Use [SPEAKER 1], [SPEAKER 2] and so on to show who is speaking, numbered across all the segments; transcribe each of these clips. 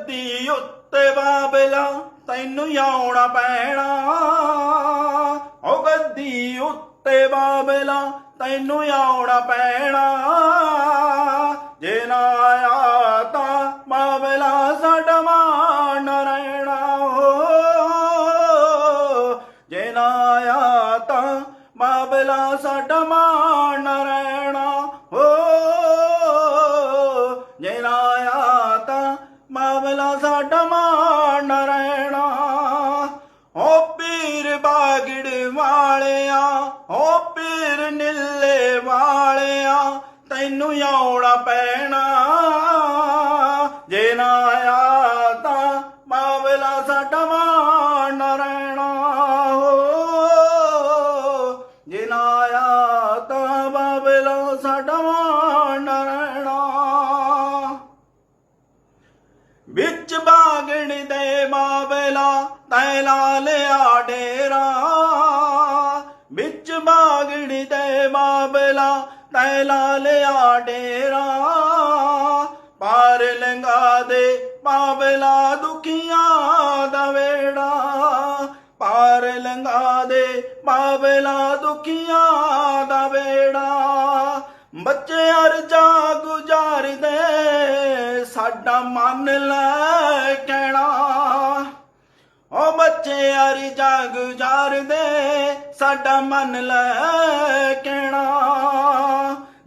[SPEAKER 1] ਗੱਦੀ ਉੱਤੇ ਬਾਬਲਾ, ਤੈਨੂੰ ਆਉਣਾ ਪੈਣਾ। ਉਹ ਗੱਦੀ ਉੱਤੇ ਬਾਬਲਾ, ਤੈਨੂੰ ਆਉਣਾ ਪੈਣਾ। ਜੇ ਨਾ ਆਇਆ ਤਾਂ ਬਾਬਲਾ ਸਾਡਾ ਮਾਨ ਰਹਿਣਾ। ਜੇ ਨਾ ਆਇਆ ਤਾਂ ਬਾਬਲਾ ਸਾਡਾ ਮਾਨ ਰਹਿਣਾ। ਹੋ ਜੇ ਨਾ ਆਇਆ ਬਾਗੜ ਵਾਲਿਆ, ਓ ਪੀਰ ਨਿੱਲੇ ਵਾਲਿਆ, ਤੈਨੂੰ ਆਉਣਾ ਪੈਣਾ। ਜੇ ਨਾ ਆਇਆ ਤਾਂ ਬਾਬਲਾ ਸਾਡਾ ਮਾਨ ਰਹਿਣਾ ਹੋ। ਜੇ ਨਾ ਆਇਆ ਤਾਂ ਬਾਬਲਾ ਸਾਡਾ ਮਾਨ ਰਹਿਣਾ। ਵਿੱਚ ਬਾਗਣ ਦੇ ਬਾਬਲਾ ਤੈ ਲਾ ਲਿਆ ਡੇਰਾ ਵਿੱਚ ਬਾਗੜੀ ਦੇ ਬਾਬਲਾ ਤੈ ਲਾ ਲਿਆ ਡੇਰਾ ਪਾਰ ਲੰਗਾ ਦੇ ਬਾਬਲਾ ਦੁਖੀਆਂ ਦਾ ਵੇੜਾ, ਪਾਰ ਲੰਗਾ ਦੇ ਬਾਬਲਾ ਦੁਖੀਆਂ ਦਾ ਵੇੜਾ। ਬੱਚੇ ਅਰਜਾ ਗੁਜ਼ਾਰਦੇ, ਸਾਡਾ ਮਨ ਲੈ ਕਹਿਣਾ ਓ ਬੱਚੇ ਅਰਜਾ ਗੁਜ਼ਾਰਦੇ ਸਾਡਾ ਮਨ ਲੈ ਕਹਿਣਾ।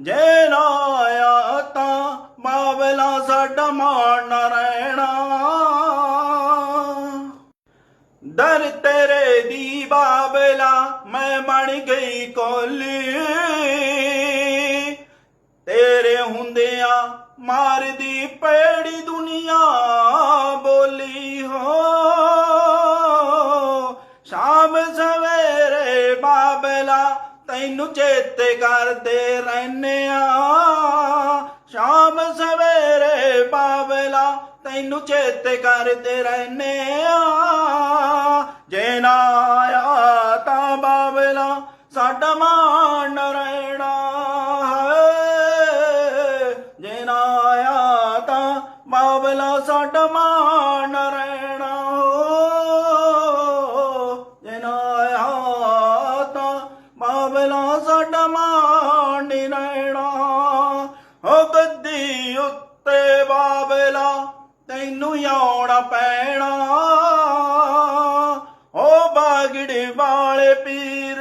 [SPEAKER 1] ਜੇ ਨਾ ਆਇਆ ਤਾਂ ਬਾਬਲਾ ਸਾਡਾ ਮਾਣ ਨਾ ਰਹਿਣਾ। ਦਰ ਤੇਰੇ ਦੀ ਬਾਬਲਾ, ਮੈਂ ਬਣ ਗਈ ਕੋਲੀ। ਤੇਰੇ ਹੁੰਦਿਆਂ ਮਾਰਦੀ ਪੈੜੀ ਦੁਨੀਆ ਬੋਲੀ ਹੋ। ਤੈਨੂੰ ਚੇਤੇ ਕਰਦੇ ਰਹਿੰਨੇ ਆ ਸ਼ਾਮ ਸਵੇਰੇ ਬਾਬਲਾ ਤੈਨੂੰ ਚੇਤੇ ਕਰਦੇ ਰਹਿੰਨੇ ਆ ਜੇ ਨਾ ਬਾਬਲਾ ਸਾਡਾ ਮਾਣ ਨੀ ਰਹਿਣਾ। ਹੋ ਗੱਦੀ ਉੱਤੇ ਬਾਬਲਾ ਤੈਨੂੰ ਆਉਣਾ ਪੈਣਾ। ਓ ਬਾਗੜੇ ਵਾਲੇ ਪੀਰ,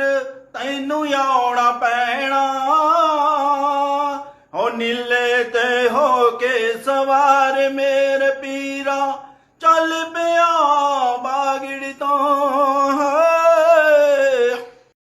[SPEAKER 1] ਤੈਨੂੰ ਆਉਣਾ ਪੈਣਾ। ਓ ਨੀਲੇ ਤੇ ਹੋ ਕੇ ਸਵਾਰ ਮੇਰੇ ਪੀਰਾ, ਚੱਲ ਪਿਆ ਬਾਗੜੀ ਤੋਂ।